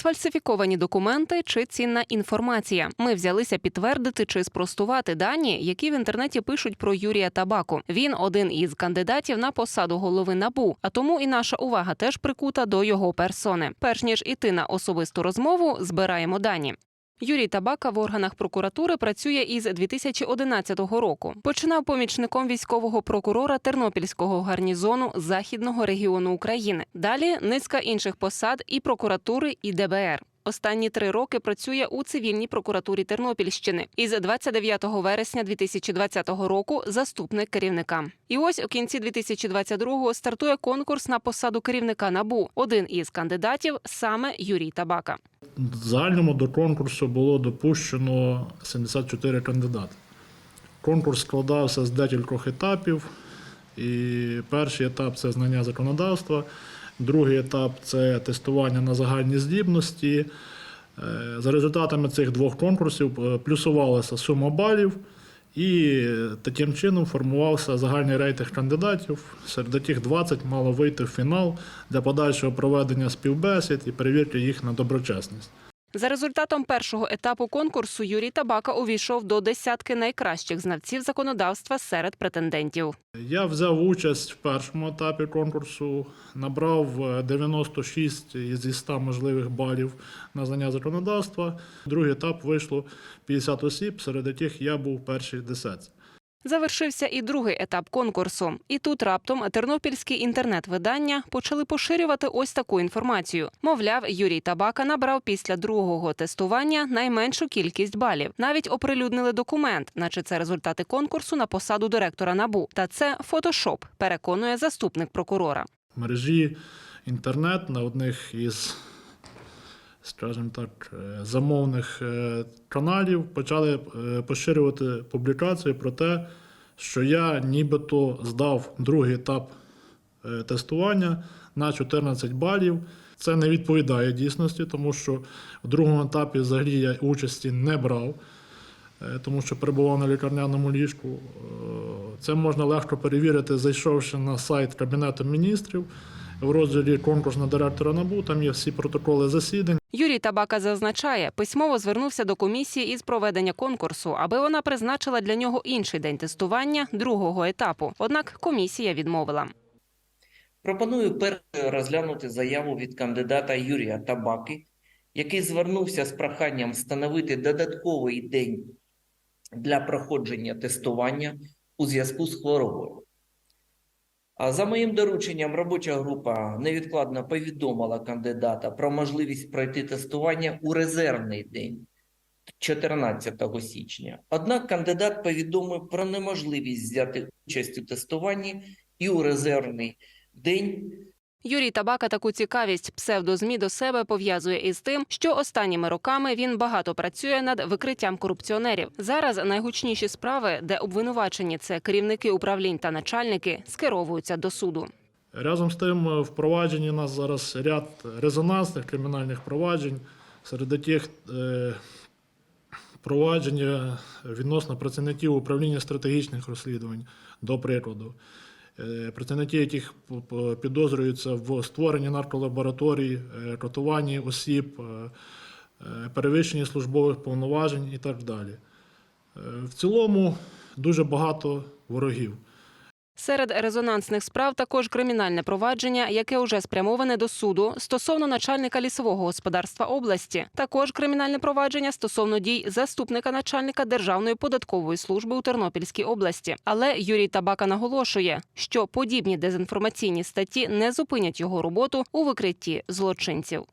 сфальсифіковані документи чи цінна інформація. Ми взялися підтвердити чи спростувати дані, які в інтернеті пишуть про Юрія Табаку. Він один із кандидатів на посаду голови набу. А тому і наша увага теж прикута до його персони. Перш ніж іти на особисту розмову, збираємо дані. Юрій Табака в органах прокуратури працює із 2011 року. Починав помічником військового прокурора Тернопільського гарнізону західного регіону України. Далі низка інших посад і прокуратури, і ДБР. Останні три роки працює у цивільній прокуратурі Тернопільщини. Із 29 вересня 2020 року заступник керівника. І ось у кінці 2022-го стартує конкурс на посаду керівника набу. Один із кандидатів саме Юрій Табака. В загальному до конкурсу було допущено 74 кандидати. Конкурс складався з декількох етапів. І перший етап це знання законодавства, другий етап це тестування на загальні здібності. Е, За результатами цих двох конкурсів е, плюсувалася сума балів, і таким чином формувався загальний рейтинг кандидатів. Серед яких 20 мало вийти в фінал для подальшого проведення співбесід і перевірки їх на доброчесність. За результатом першого етапу конкурсу Юрій Табака увійшов до десятки найкращих знавців законодавства серед претендентів. Я взяв участь в першому етапі конкурсу, набрав е, 96 зі 100 можливих балів на знання законодавства. Другий етап вийшло 50 осіб, серед яких я був перший десятці. Завершився і другий етап конкурсу. І тут раптом тернопільські інтернет-видання почали поширювати ось таку інформацію. Мовляв, Юрій Табака набрав після другого тестування найменшу кількість балів. Навіть оприлюднили документ, наче це результати конкурсу на посаду директора набу. Та це фотошоп, переконує заступник прокурора. Мережі інтернет на одних із, скажімо так, е, замовних е, каналів почали е, поширювати публікації про те, що я нібито здав другий етап тестування на 14 балів. Це не відповідає дійсності, тому що в другому етапі взагалі я участі не брав, тому що перебував на лікарняному ліжку. Це можна легко перевірити, зайшовши на сайт Кабінету міністрів в розділі конкурс на директора НАБУ. Там є всі протоколи засідань. Юрій Табака зазначає, письмово звернувся до комісії із проведення конкурсу, аби вона призначила для нього інший день тестування другого етапу. Однак комісія відмовила. Пропоную першою розглянути заяву від кандидата Юрія Табаки, який звернувся з проханням встановити додатковий день для проходження тестування у зв'язку з хворобою. За моїм дорученням, робоча група невідкладно повідомила кандидата про можливість пройти тестування у резервний день 14 січня. Однак кандидат повідомив про неможливість взяти участь у тестуванні і у резервний день Юрій Табака таку цікавість псевдозмі до себе пов'язує із тим, що останніми роками він багато працює над викриттям корупціонерів. Зараз найгучніші справи, де обвинувачені це керівники управлінь та начальники, скеровуються до суду. Разом з тим, е, впроваджені нас зараз ряд резонансних кримінальних проваджень, серед яких е, провадження відносно працівників управління стратегічних розслідувань, до прикладу. Е, Працівники, яких підозрюються в створенні нарколабораторій, е, катуванні осіб, е, перевищенні службових повноважень і так далі. В цілому дуже багато ворогів. Серед резонансних справ також кримінальне провадження, яке уже спрямоване до суду стосовно начальника лісового господарства області. Також кримінальне провадження стосовно дій заступника начальника Державної податкової служби у Тернопільській області. Але Юрій Табака наголошує, що подібні дезінформаційні статті не зупинять його роботу у викритті злочинців.